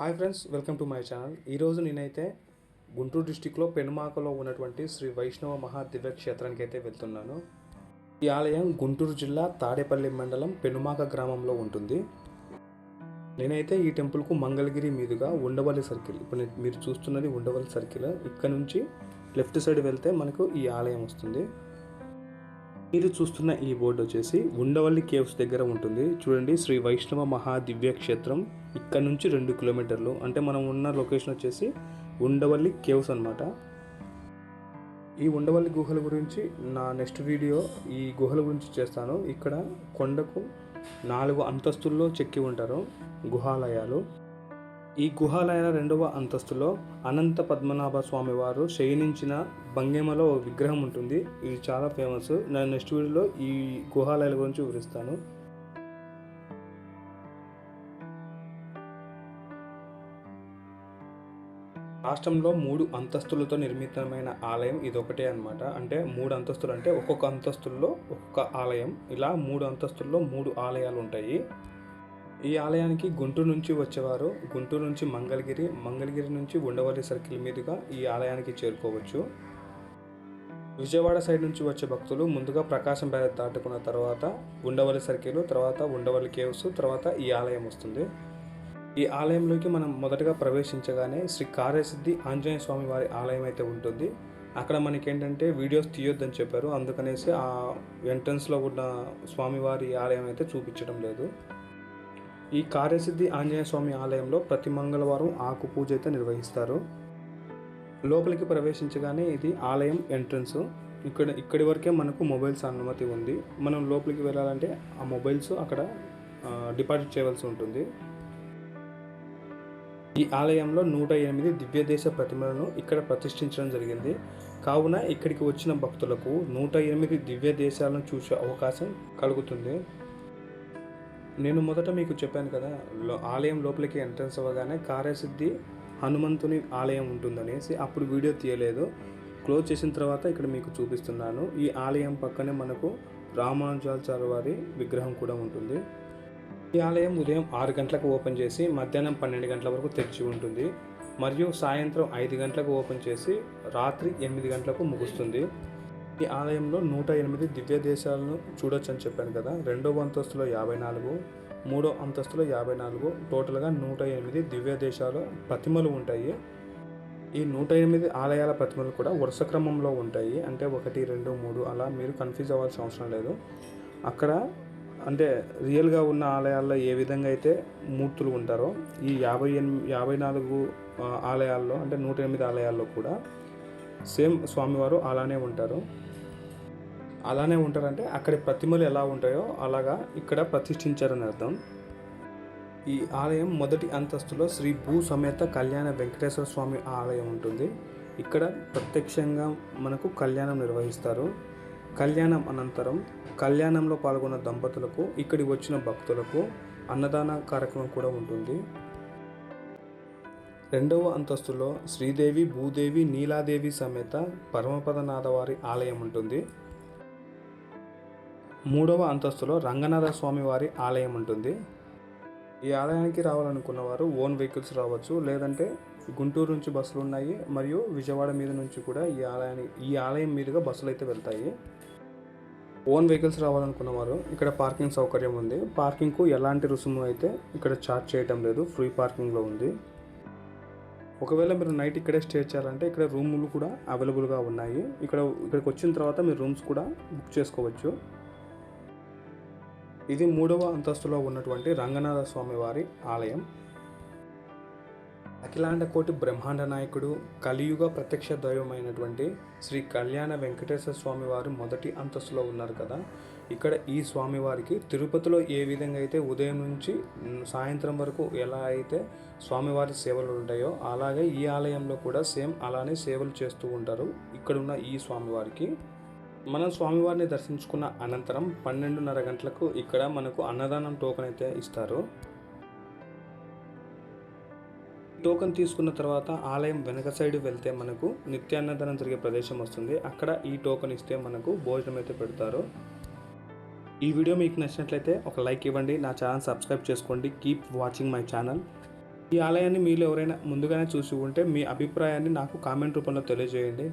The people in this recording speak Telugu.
Hi friends welcome to my channel. ఈరోజు నేనైతే గుంటూరు డిస్టిక్లో పెనుమాకలో ఉన్నటువంటి శ్రీ వైష్ణవ మహాదివ్య క్షేత్రానికి అయితే వెళ్తున్నాను. ఈ ఆలయం గుంటూరు జిల్లా తాడేపల్లి మండలం పెనుమాక గ్రామంలో ఉంటుంది. నేనైతే ఈ టెంపుల్కు మంగళగిరి మీదుగా ఉండవల్లి సర్కిల్. ఇప్పుడు నేను- మీరు చూస్తున్నది ఉండవల్లి సర్కిల్. ఇక్కడ నుంచి లెఫ్ట్ సైడ్ వెళ్తే మనకు ఈ ఆలయం వస్తుంది. మీరు చూస్తున్న ఈ బోర్డు వచ్చేసి ఉండవల్లి కేవ్స్ దగ్గర ఉంటుంది. చూడండి శ్రీ వైష్ణవ మహాదివ్య క్షేత్రం. ఇక్కడ నుంచి రెండు కిలోమీటర్లు. అంటే మనం ఉన్న లొకేషన్ వచ్చేసి ఉండవల్లి కేవ్స్ అన్నమాట. ఈ ఉండవల్లి గుహల గురించి నా నెక్స్ట్ వీడియో ఈ గుహల గురించి చేస్తాను. ఇక్కడ కొండకు నాలుగు అంతస్తుల్లో చెక్కి ఉంటారు గుహాలయాలు. ఈ గుహాలయాల రెండవ అంతస్తులో అనంత పద్మనాభ స్వామి వారు శయనించిన భంగిమలో ఓ విగ్రహం ఉంటుంది. ఇది చాలా ఫేమస్ నేను నెక్స్ట్ వీడియోలో ఈ గుహాలయాల గురించి వివరిస్తాను. రాష్ట్రంలో మూడు అంతస్తులతో నిర్మితమైన ఆలయం ఇదొకటే అన్నమాట. అంటే మూడు అంతస్తులు అంటే ఒక్కొక్క అంతస్తుల్లో ఒక్కొక్క ఆలయం. ఇలా మూడు అంతస్తుల్లో మూడు ఆలయాలు ఉంటాయి. ఈ ఆలయానికి గుంటూరు నుంచి వచ్చేవారు. గుంటూరు నుంచి మంగళగిరి మంగళగిరి నుంచి ఉండవల్లి సర్కిల్ మీదుగా ఈ ఆలయానికి చేరుకోవచ్చు. విజయవాడ సైడ్ నుంచి వచ్చే భక్తులు ముందుగా ప్రకాశం బ్యారేజ్ దాటుకున్న తర్వాత ఉండవల్లి సర్కిల్ తర్వాత ఉండవల్లి కేవ్స్ తర్వాత ఈ ఆలయం వస్తుంది. ఈ ఆలయంలోకి మనం మొదటగా ప్రవేశించగానే శ్రీ కార్యసిద్ధి ఆంజనేయ స్వామి వారి ఆలయం అయితే ఉంటుంది. అక్కడ మనకి ఏంటంటే వీడియోస్ తీయొద్దని చెప్పారు. అందుకనేసి ఆ ఎంట్రన్స్లో ఉన్న స్వామివారి ఆలయం అయితే చూపించడం లేదు. ఈ కార్యసిద్ధి ఆంజనేయ స్వామి ఆలయంలో ప్రతి మంగళవారం ఆకు పూజ అయితే నిర్వహిస్తారు. లోపలికి ప్రవేశించగానే ఇది ఆలయం ఎంట్రన్స్. ఇక్కడ ఇక్కడి వరకే మనకు మొబైల్స్ అనుమతి ఉంది. మనం లోపలికి వెళ్ళాలంటే ఆ మొబైల్స్ అక్కడ డిపాజిట్ చేయవలసి ఉంటుంది. ఈ ఆలయంలో నూట ఎనిమిది దివ్యదేశ ప్రతిమలను ఇక్కడ ప్రతిష్ఠించడం జరిగింది. కావున ఇక్కడికి వచ్చిన భక్తులకు నూట ఎనిమిది దివ్య దేశాలను చూసే అవకాశం కలుగుతుంది. నేను మొదట మీకు చెప్పాను కదా ఆలయం లోపలికి ఎంట్రన్స్ అవ్వగానే కార్యసిద్ధి హనుమంతుని ఆలయం ఉంటుందనేసి అప్పుడు వీడియో తీయలేదు. క్లోజ్ చేసిన తర్వాత ఇక్కడ మీకు చూపిస్తున్నాను. ఈ ఆలయం పక్కనే మనకు రామానుజాచార్య వారి విగ్రహం కూడా ఉంటుంది. ఈ ఆలయం ఉదయం ఆరు గంటలకు ఓపెన్ చేసి మధ్యాహ్నం పన్నెండు గంటల వరకు తెరిచి ఉంటుంది. మరియు సాయంత్రం ఐదు గంటలకు ఓపెన్ చేసి రాత్రి ఎనిమిది గంటలకు ముగుస్తుంది. ఈ ఆలయంలో నూట ఎనిమిది దివ్య దేశాలను చూడొచ్చు అని చెప్పాను కదా. రెండవ అంతస్తులో యాభై నాలుగు మూడో అంతస్తులో యాభై నాలుగు టోటల్గా నూట ఎనిమిది దివ్య దేశాలు ప్రతిమలు ఉంటాయి. ఈ నూట ఎనిమిది ఆలయాల ప్రతిమలు కూడా వరుస క్రమంలో ఉంటాయి. అంటే ఒకటి రెండు మూడు అలా మీరు కన్ఫ్యూజ్ అవ్వాల్సిన అవసరం లేదు. అక్కడ అంటే రియల్గా ఉన్న ఆలయాల్లో ఏ విధంగా అయితే మూర్తులు ఉంటారో ఈ యాభై ఎనిమిది యాభై నాలుగు ఆలయాల్లో అంటే నూట ఎనిమిది ఆలయాల్లో కూడా సేమ్ స్వామివారు అలానే ఉంటారు. అలానే ఉంటారంటే అక్కడి ప్రతిమలు ఎలా ఉంటాయో అలాగా ఇక్కడ ప్రతిష్ఠించారని అర్థం. ఈ ఆలయం మొదటి అంతస్తులో శ్రీ భూ సమేత కళ్యాణ వెంకటేశ్వర స్వామి ఆలయం ఉంటుంది. ఇక్కడ ప్రత్యక్షంగా మనకు కళ్యాణం నిర్వహిస్తారు. కళ్యాణం అనంతరం కళ్యాణంలో పాల్గొన్న దంపతులకు ఇక్కడి వచ్చిన భక్తులకు అన్నదాన కార్యక్రమం కూడా ఉంటుంది. రెండవ అంతస్తులో శ్రీదేవి భూదేవి నీలాదేవి సమేత పరమపదనాథ వారి ఆలయం ఉంటుంది. మూడవ అంతస్తులో రంగనాథ స్వామి వారి ఆలయం ఉంటుంది. ఈ ఆలయానికి రావాలనుకున్న వారు ఓన్ వెహికల్స్ రావచ్చు లేదంటే గుంటూరు నుంచి బస్సులు ఉన్నాయి మరియు విజయవాడ మీద నుంచి కూడా ఈ ఆలయానికి ఈ ఆలయం మీదుగా బస్సులు అయితే వెళ్తాయి. ఓన్ వెహికల్స్ రావాలనుకున్న వారు ఇక్కడ పార్కింగ్ సౌకర్యం ఉంది. పార్కింగ్కు ఎలాంటి రుసుము అయితే ఇక్కడ ఛార్జ్ చేయటం లేదు ఫ్రీ పార్కింగ్లో ఉంది. ఒకవేళ మీరు నైట్ ఇక్కడే స్టే చేయాలంటే ఇక్కడ రూములు కూడా అవైలబుల్గా ఉన్నాయి. ఇక్కడ ఇక్కడికి వచ్చిన తర్వాత మీరు రూమ్స్ కూడా బుక్ చేసుకోవచ్చు. ఇది మూడవ అంతస్తులో ఉన్నటువంటి రంగనాథ స్వామి వారి ఆలయం. అఖిలాండ కోటి బ్రహ్మాండ నాయకుడు కలియుగ ప్రత్యక్ష దైవమైనటువంటి శ్రీ కళ్యాణ వెంకటేశ్వర స్వామి వారు మొదటి అంతస్తులో ఉన్నారు కదా. ఇక్కడ ఈ స్వామివారికి తిరుపతిలో ఏ విధంగా అయితే ఉదయం నుంచి సాయంత్రం వరకు ఎలా అయితే స్వామివారి సేవలు ఉంటాయో అలాగే ఈ ఆలయంలో కూడా సేమ్ అలానే సేవలు చేస్తూ ఉంటారు. ఇక్కడున్న ఈ స్వామివారికి మనం స్వామివారిని దర్శించుకున్న అనంతరం పన్నెండున్నర గంటలకు ఇక్కడ మనకు అన్నదానం టోకెన్ అయితే ఇస్తారు. టోకెన్ తీసుకున్న తర్వాత ఆలయం వెనక సైడ్ వెళ్తే మనకు నిత్యాన్నదానం జరిగే ప్రదేశం వస్తుంది. అక్కడ ఈ టోకెన్ ఇస్తే మనకు భోజనం అయితే పెడతారు. ఈ వీడియో మీకు నచ్చినట్లయితే ఒక లైక్ ఇవ్వండి. నా ఛానల్ సబ్స్క్రైబ్ చేసుకోండి. కీప్ వాచింగ్ మై ఛానల్ ఈ ఆలయాన్ని మీరు ఎవరైనా ముందుగానే చూసి ఉంటే మీ అభిప్రాయాన్ని నాకు కామెంట్ రూపంలో తెలియజేయండి.